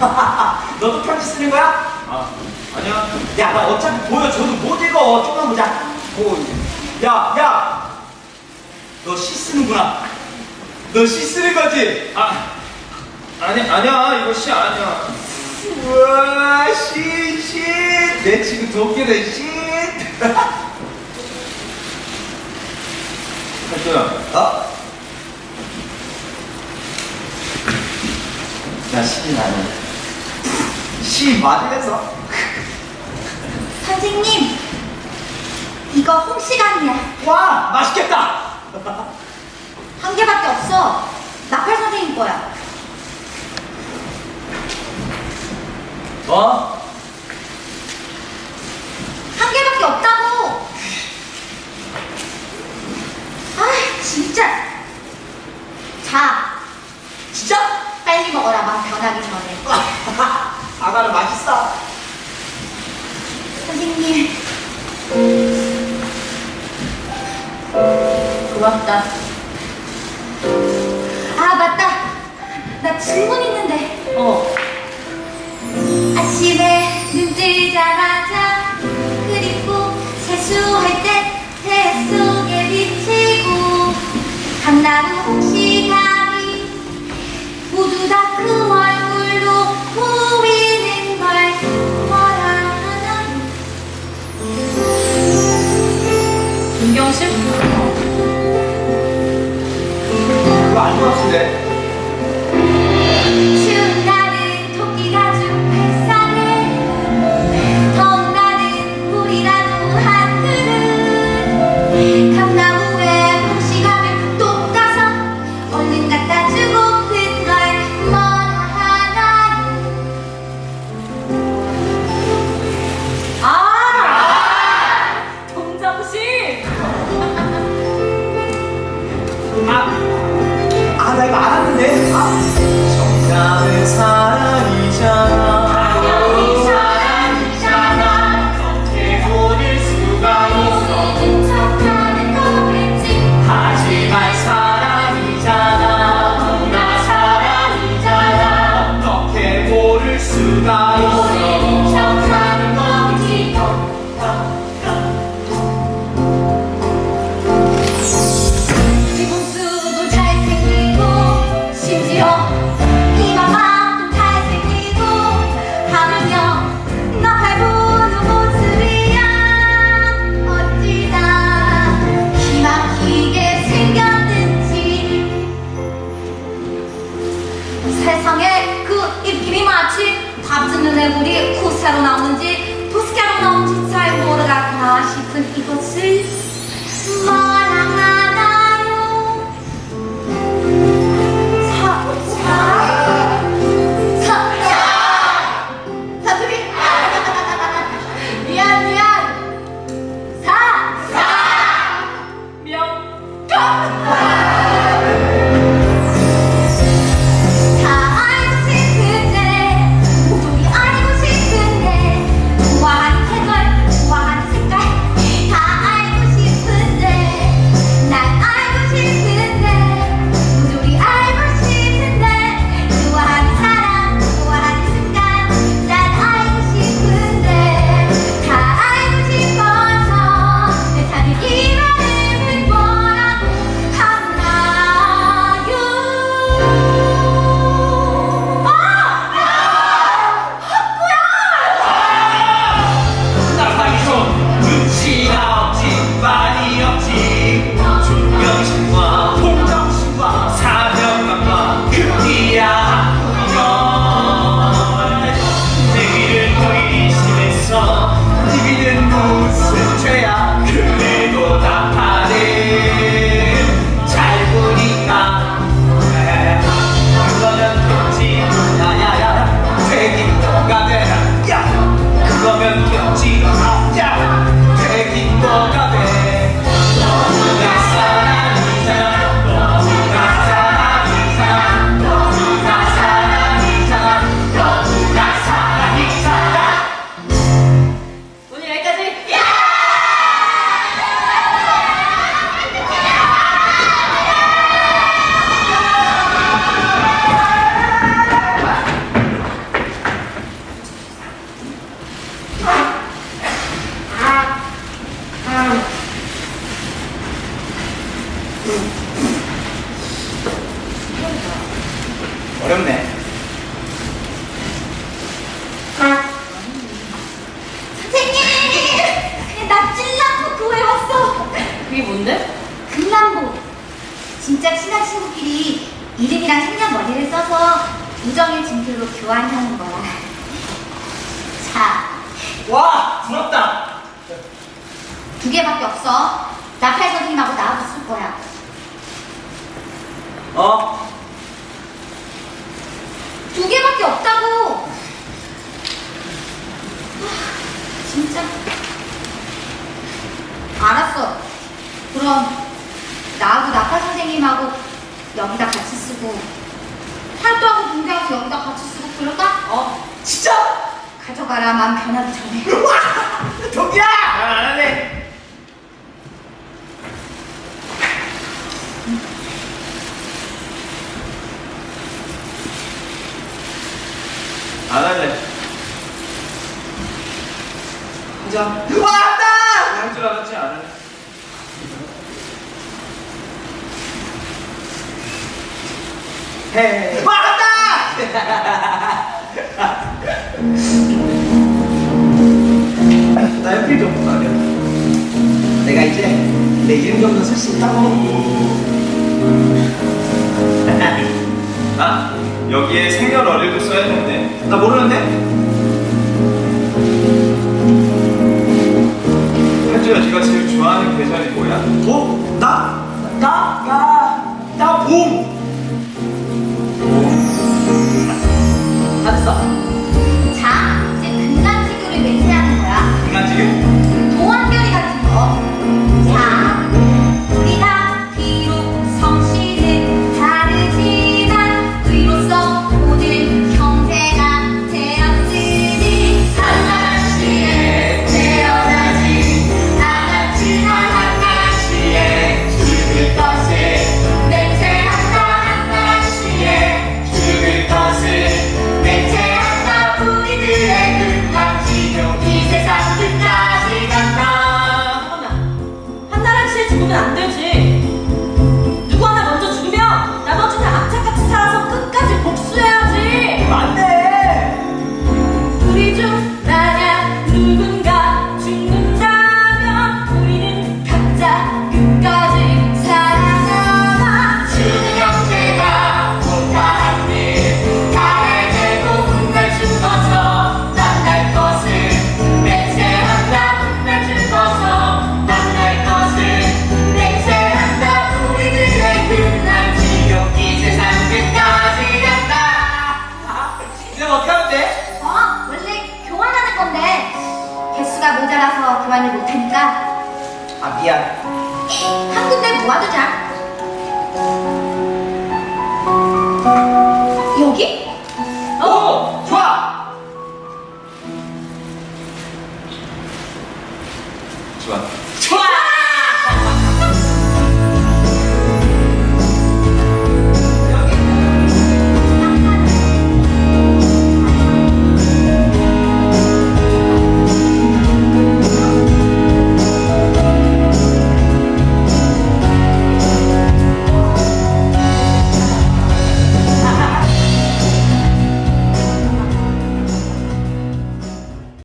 너도 편지 쓰는 거야? 아, 아니야. 야, 나 어차피 보여. 저도 못 읽어. 조금만 보자. 보고 예. 야, 야! 너 시 쓰는구나. 너 시 쓰는 거지? 아, 아니, 아니야. 이거 시 아니야. 우와, 시, 시. 내 친구 좋게 된 시. 아, 할도야. 어? 나 신이 나네. 시 맞으면서 선생님, 이거 홍시간이야. 와 맛있겠다 한 개밖에 없어. 나팔 선생님 거야. 어? 바다는 맛있어. 선생님. 고맙다. 아, 맞다. 나 질문 있는데. 어. 아침에 눈 뜨자마자 그리고 세수할 때 배 속에 비치고 강나루 혹시 Então, com certeza. 아. 섞어서 우정의 진주로 교환하는 거야. 자, 와 부럽다 두 개밖에 없어. 나팔 선생님하고 나하고 쓸 거야. 팔도하고 붕대하고 여기다 같이 쓰고 그럴까? 어? 진짜? 가져가라 마음 변하기 전에 와! 독이야! 아, 난안 할래 안 할래. 혼자. 와, 안다! 할줄 알았지, 안 할래. 헤이. 왔다! 나 연필 좀 말이야. 내가 이제 내 이름이 없는 술씨 따먹고. 아, 여기에 생년월일도 써야 되는데 나 모르는데? 혜주야, 네가 제일 좋아하는 계절이 뭐야? 어? 미안. 한 군데 모아두자.